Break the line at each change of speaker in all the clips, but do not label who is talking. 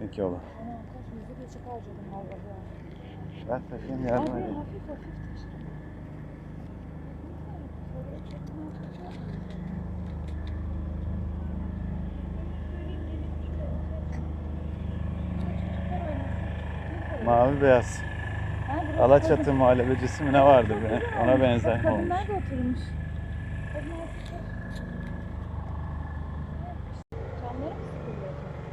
Peki
ya.
Ben taşıyayım
Ay
yardım edeyim. Mavi beyaz. Alaçatı muhallebecisi mi ne vardı be? Ona benzer olmuş.
Kadınlar da oturmuş. Kadınlar Camları mı sıkılıyor acaba?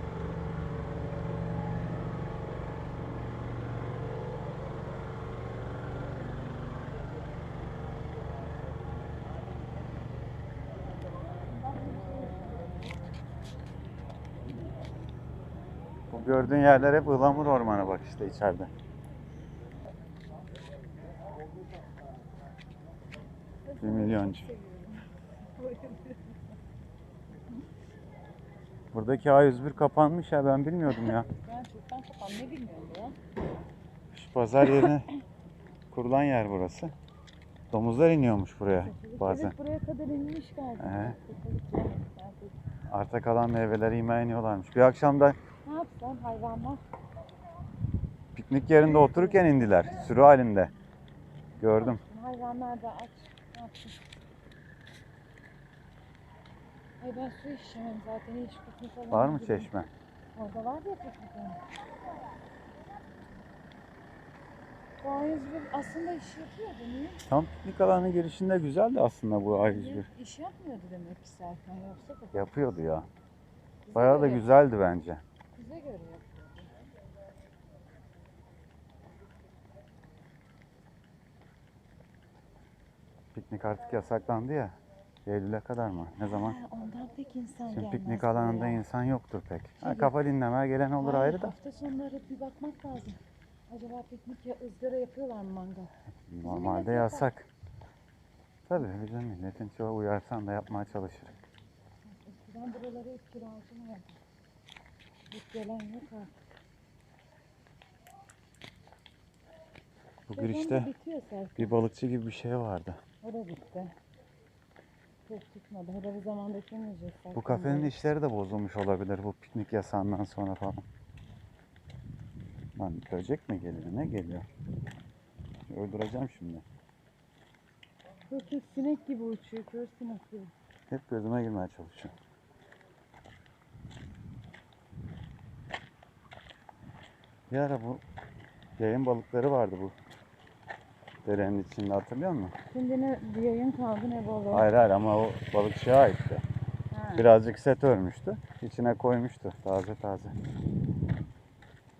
Bu gördüğün yerler hep ıhlamur ormanı bak işte içeride. Bir milyoncu. Buradaki A101 kapanmış ya ben bilmiyordum ya.
Gerçekten kapan ne bilmiyorum ya.
Şu pazar yerine kurulan yer burası. Domuzlar iniyormuş buraya bazen.
evet, buraya kadar inmiş galiba.
Ee. Arta kalan meyveleri yemeye iniyorlarmış. Bir akşam da
Ne yapsam hayvanlar?
piknik yerinde otururken indiler. Sürü halinde. Gördüm.
Hayvanlar da aç. Ne yapsın? Ay ben su içemem zaten hiç piknik falan.
Var mı çeşme?
Orada var ya piknik alanı. Bu A101 aslında iş yapıyordu. Niye?
Tam piknik alanı girişinde güzeldi aslında bu A101.
Niye? İş yapmıyordu demek ki Serkan yapsa da.
Yapıyordu ya. Bayağı da güzeldi bence.
Göre yapıyordu.
Piknik artık yasaklandı ya. Eylül'e kadar mı? Ne zaman?
Ha, ondan pek insan
Şimdi
gelmez
piknik alanında insan yoktur pek. Ha, kafa dinlemeye gelen olur
Hayır,
ayrı da.
Hafta sonları bir bakmak lazım. Acaba piknik ya ızgara yapıyorlar mı mangal?
Normalde
millet yapar.
yasak. Tabii bizim milletin çoğu uyarsan da yapmaya çalışır.
Eskiden buraları hep kiracı vardı. Hiç gelen yok artık.
Bu
Sezon da
girişte
bitiyor Serkan.
bir balıkçı gibi bir şey vardı.
O da bitti. Çok tutmadı. Hele bir zamanda Serkan.
Bu kafenin işleri de bozulmuş olabilir bu piknik yasağından sonra falan. Lan böcek mi geliyor? Ne geliyor? Öldüreceğim şimdi.
Kız kız sinek gibi uçuyor. Kör sinek gibi.
Hep gözüme girmeye çalışıyor. Bir ara bu yayın balıkları vardı bu. Derenin içinde hatırlıyor musun?
Şimdi ne bir yayın kaldı ne balığı.
Hayır hayır ama o balıkçıya aitti.
Ha.
Birazcık set örmüştü. İçine koymuştu taze taze.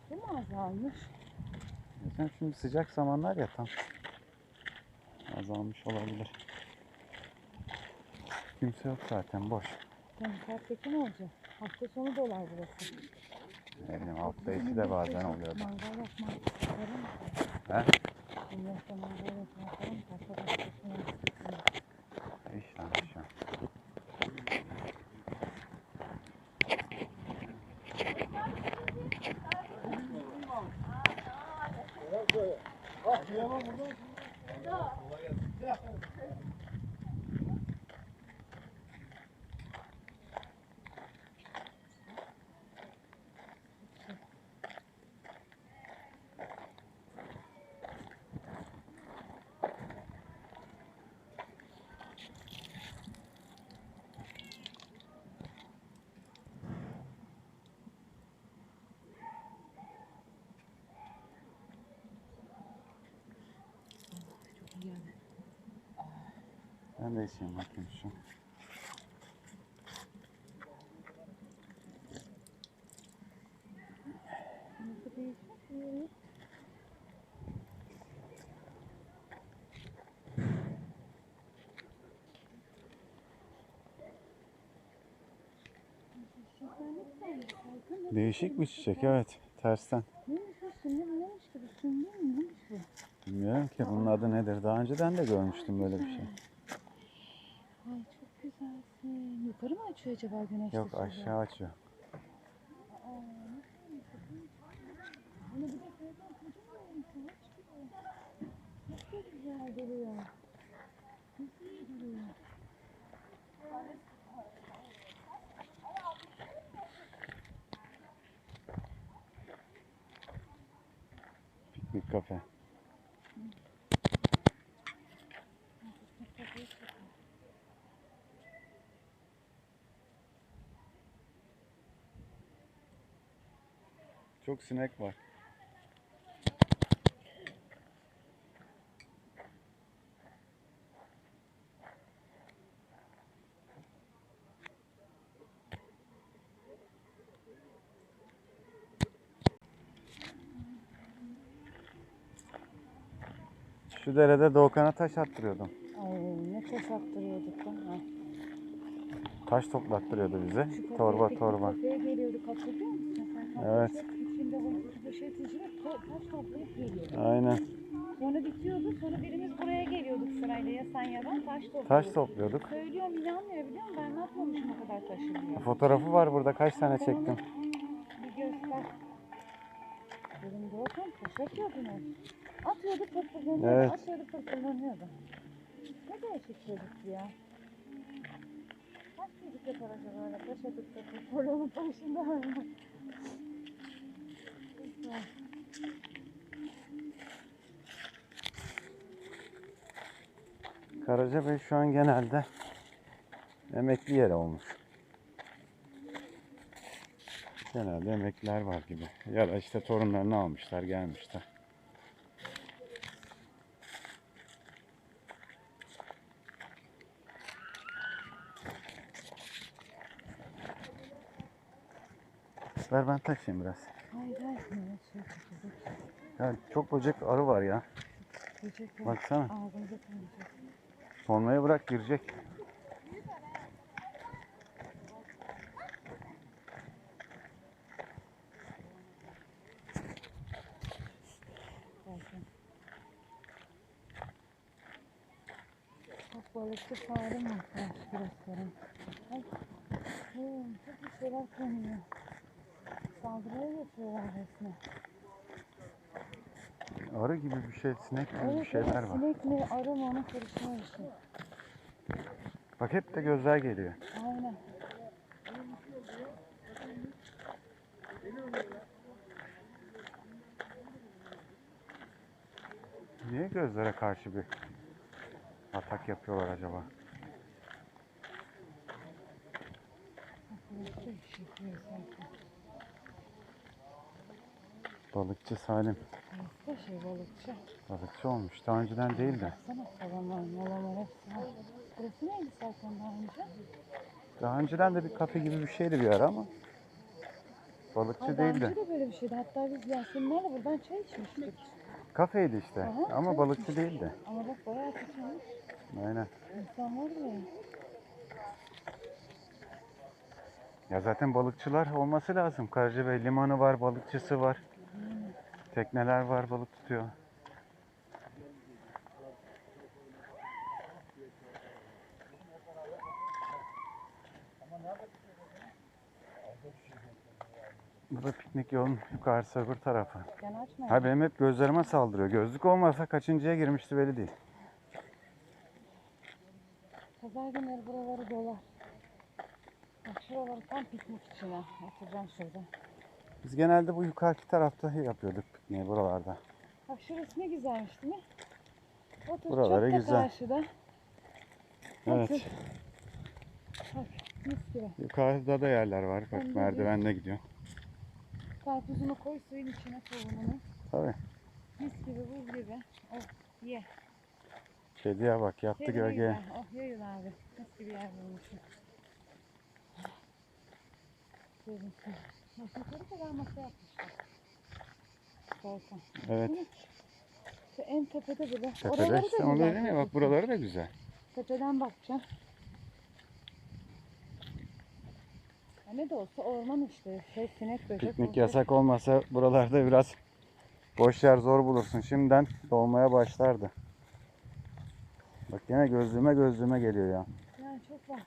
Bu mu azalmış?
Sen şimdi sıcak zamanlar ya tam. Azalmış olabilir. Kimse yok zaten boş.
Sen saatteki ne olacak? Hafta sonu dolar burası.
Ne bileyim hafta içi de bazen oluyordu. He?
Millete mangal yapmak isterim. Hafta başkasına yapmak
İş lan iş lan.
Çok iyi yani.
Ben de içeyim bakayım şu.
Değişik?
Bir çiçek evet. Tersten.
Neymiş?
Bilmiyorum ki bunun adı nedir. Daha önceden de görmüştüm böyle bir şey.
Ay çok güzelsin. Yukarı mı açıyor acaba güneşte?
Yok
şurada?
aşağı açıyor.
Bunu bir de. Kocaman güzel duruyor. Nasıl iyi duruyor.
kafe. Çok sinek var. Şu derede Doğukan'a taş attırıyordum.
Ay ne taş attırıyorduk lan. Ha.
Taş toplattırıyordu bize.
Şu
Torba torba.
Kafeye geliyorduk hatırlıyor musun? Sen
Evet.
İçinde bu taş toplayıp geliyorduk.
Aynen.
Sonra bitiyordu. Sonra birimiz buraya geliyorduk sırayla. Ya sen ya ben taş topluyorduk.
Taş topluyorduk.
Söylüyorum inanmıyor biliyor musun? Ben ne yapmamışım o kadar taşı diyor.
Fotoğrafı var burada. Kaç tane çektim.
Bir göster. Dedim Doğukan taş atıyordunuz. Atıyordu pırpırlanıyordu.
Evet.
Atıyordu pırpırlanıyordu. Ne değişik çocuk ya. Kaç çocuk yapar acaba taş atıp da pırpırlanıp başında Güzel.
Karacabey şu an genelde emekli yeri olmuş. Genelde emekliler var gibi. Ya da işte torunlarını almışlar, gelmişler. Ver ben taşıyayım biraz.
Ne şey.
Ya çok böcek arı var ya. Baksana. Sonraya bırak girecek.
Çok balıklı fare mi var burası? Ay. Çok bir şeyler konuyor. Saldırıya geçiyorlar resmen.
Arı gibi bir şey, sinek gibi bir
Evet,
şeyler
evet,
var.
sinek mi arı mı onun karışma işi.
Bak hep de gözler geliyor.
Aynen.
Niye gözlere karşı bir atak yapıyorlar acaba?
Burası da bir şey değil zaten.
Balıkçı Salim.
Da şey balıkçı.
Balıkçı olmuş. Daha önceden değil de.
Baksana salamlar, malalar hepsi. Burası neydi zaten daha önce?
Daha önceden de bir kafe gibi bir şeydi bir ara ama. Balıkçı
daha
değildi.
önce de böyle bir şeydi. Hatta biz Yaseminlerle buradan çay içmiştik.
Kafeydi işte.
Aha,
ama balıkçı değildi.
Ama bak bayağı tutulmuş.
Aynen.
İnsan var ya.
Ya zaten balıkçılar olması lazım. Karacabey limanı var, balıkçısı var. Tekneler var, balık tutuyor. Bu da piknik yolun yukarısı öbür tarafı. Ha benim hep gözlerime saldırıyor. Gözlük olmasa kaçıncıya girmişti belli değil.
Pazar günleri buraları dolar. Bak şuraları tam piknik içine. Oturacağım şurada.
Biz genelde bu yukarıki tarafta yapıyorduk pikniği buralarda.
Bak şurası ne güzelmiş değil mi? Otur
Buraları
çok da
güzel.
karşıda.
Evet.
Otur. Bak mis gibi.
Yukarıda da yerler var. Bak
Ben de
merdivenle gidiyor.
Karpuzunu koy suyun içine kavununu.
Tabii.
Mis gibi buz gibi. Oh ye.
Kediye bak yattı
Kedi
gölgeye.
güzel. Oh yürü abi. Mis gibi yer bulmuşum. Bak yukarı kadar masa yapmışlar.
Evet.
Şu en tepede bile.
Tepede
Oraları
işte
da
onu
güzel
dedim ya bak buraları da güzel.
Tepeden bakacağım. Ya ne de olsa orman işte. Şey sinek böcek.
Piknik
olacak.
yasak olmasa buralarda biraz boş yer zor bulursun. Şimdiden dolmaya başlardı. Bak yine gözlüğüme gözlüğüme geliyor ya.
Yani çok var.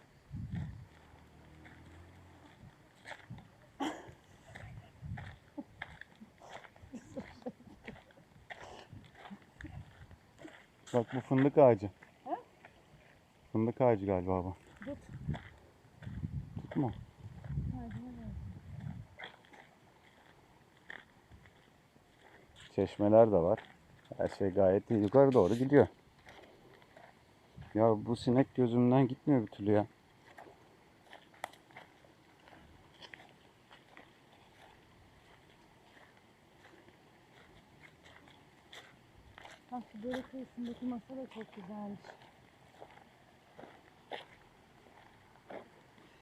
Bak bu fındık ağacı.
He?
Fındık ağacı galiba bu.
Tut.
Tutma. Çeşmeler de var. Her şey gayet iyi. Yukarı doğru gidiyor. Ya bu sinek gözümden gitmiyor bir türlü ya.
Dere kıyısındaki masa da çok güzelmiş.